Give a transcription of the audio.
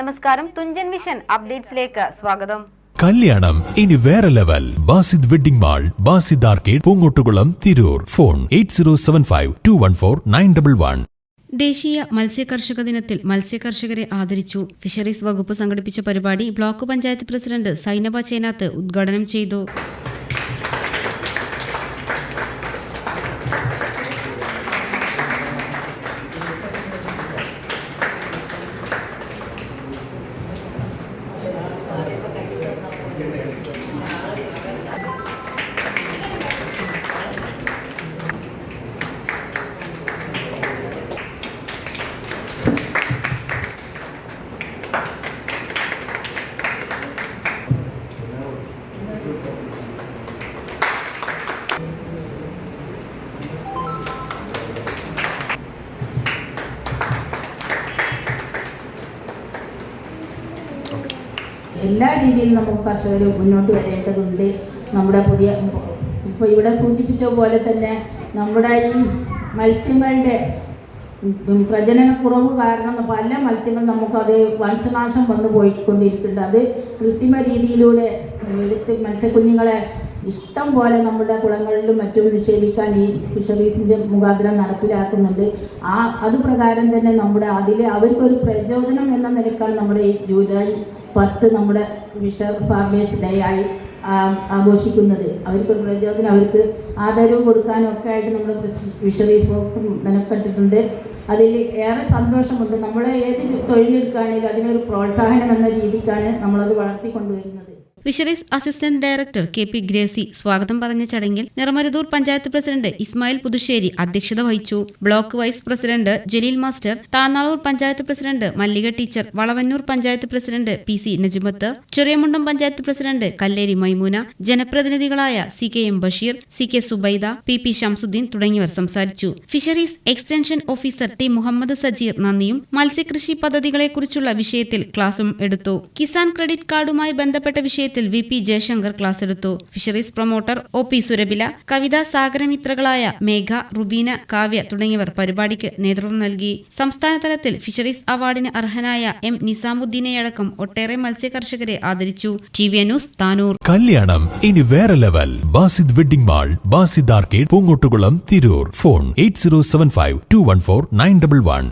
നമസ്കാരം. തുഞ്ചൻ വിഷൻ അപ്ഡേറ്റ്സിലേക്ക് സ്വാഗതം. കല്യാണം. ഇനി വേറെ level. Basid wedding mall Basid arcade Poongottukulam Tirur. Phone eight zero seven five two one four nine double one. ദേശീയ മത്സ്യകർഷക ദിനത്തിൽ മത്സ്യകർഷകരെ ആദരിച്ചു. ഫിഷറീസ് വകുപ്പ് സംഘടിപ്പിച്ച പരിപാടി ബ്ലോക്ക് പഞ്ചായത്ത് പ്രസിഡന്റ് സൈനബ ചേനാത്ത് ഉദ്ഘാടനം ചെയ്തു. എല്ലാ രീതിയിലും നമുക്ക് കർഷകർ മുന്നോട്ട് വരേണ്ടതുണ്ട്. നമ്മുടെ പുതിയ ഇപ്പോൾ ഇവിടെ സൂചിപ്പിച്ച പോലെ തന്നെ നമ്മുടെ ഈ മത്സ്യങ്ങളുടെ പ്രജനനക്കുറവ് കാരണം പല മത്സ്യങ്ങൾ നമുക്കത് വംശനാശം വന്നു പോയിക്കൊണ്ടിരിക്കുന്നുണ്ട്. അത് കൃത്രിമ രീതിയിലൂടെ എടുത്ത് മത്സ്യക്കുഞ്ഞുങ്ങളെ ഇഷ്ടം പോലെ നമ്മുടെ കുളങ്ങളിലും മറ്റും നിക്ഷേപിക്കാൻ ഈ ഫിഷറീസിന്റെ മുഖാന്തരം നടപ്പിലാക്കുന്നുണ്ട്. ആ അത് പ്രകാരം തന്നെ നമ്മുടെ അതിലെ അവർക്കൊരു പ്രചോദനം എന്ന നിലക്കാണ് നമ്മുടെ ഈ ജൂലൈ പത്ത് നമ്മുടെ ഫിഷർ ഫാർമേഴ്സ് ഡേ ആയി ആഘോഷിക്കുന്നത്. അവർക്ക് പ്രചോദനം അവർക്ക് ആദരവ് കൊടുക്കാനും ഒക്കെ ആയിട്ട് നമ്മൾ ഫിഷറീസ് വകുപ്പും മെനക്കെട്ടിട്ടുണ്ട്. അതിൽ ഏറെ സന്തോഷമുണ്ട്. നമ്മൾ ഏത് തൊഴിലെടുക്കുകയാണെങ്കിലും അതിനൊരു പ്രോത്സാഹനം എന്ന രീതിക്കാണ് നമ്മളത് വളർത്തിക്കൊണ്ടുവരുന്നത്. Fisheries assistant director K P Gracy സ്വാഗതം പറഞ്ഞ ചടങ്ങിൽ നിറമരുതൂർ പഞ്ചായത്ത് പ്രസിഡന്റ് ഇസ്മായിൽ പുതുശ്ശേരി അധ്യക്ഷത വഹിച്ചു. Block vice president Jaleel master Thanalur panchayat president Mallika teacher Valavannur panchayat president P C Najumath Cheriyamundam panchayat president Kalleri Maimoona ജനപ്രതിനിധികളായ C K M Basheer C K Subaida P P Shamsuddin തുടങ്ങിയവർ സംസാരിച്ചു. Fisheries extension officer T Muhammad Sajeer നന്ദിയും മത്സ്യകൃഷി പദ്ധതികളെക്കുറിച്ചുള്ള വിഷയത്തിൽ ക്ലാസും എടുത്തു. Kisan credit കാർഡുമായി ബന്ധപ്പെട്ട വിഷയത്തിൽ വി പി ജയശങ്കർ ക്ലാസ് എടുത്തു. Fisheries promoter O P Surabila Kavitha സാഗരമിത്രകളായ മേഘ റുബീന കാവ്യ തുടങ്ങിയവർ പരിപാടിക്ക് നേതൃത്വം നൽകി. സംസ്ഥാന തലത്തിൽ ഫിഷറീസ് അവാർഡിന് അർഹനായ എം നിസാമുദ്ദീനെയടക്കം ഒട്ടേറെ മത്സ്യകർഷകരെ ആദരിച്ചു. T V news Tanur. കല്യാണം ഇനി വേറെ level. Basid wedding mall Basid arcade Poongottukulam Tirur. Phone eight zero seven five two one four nine double one.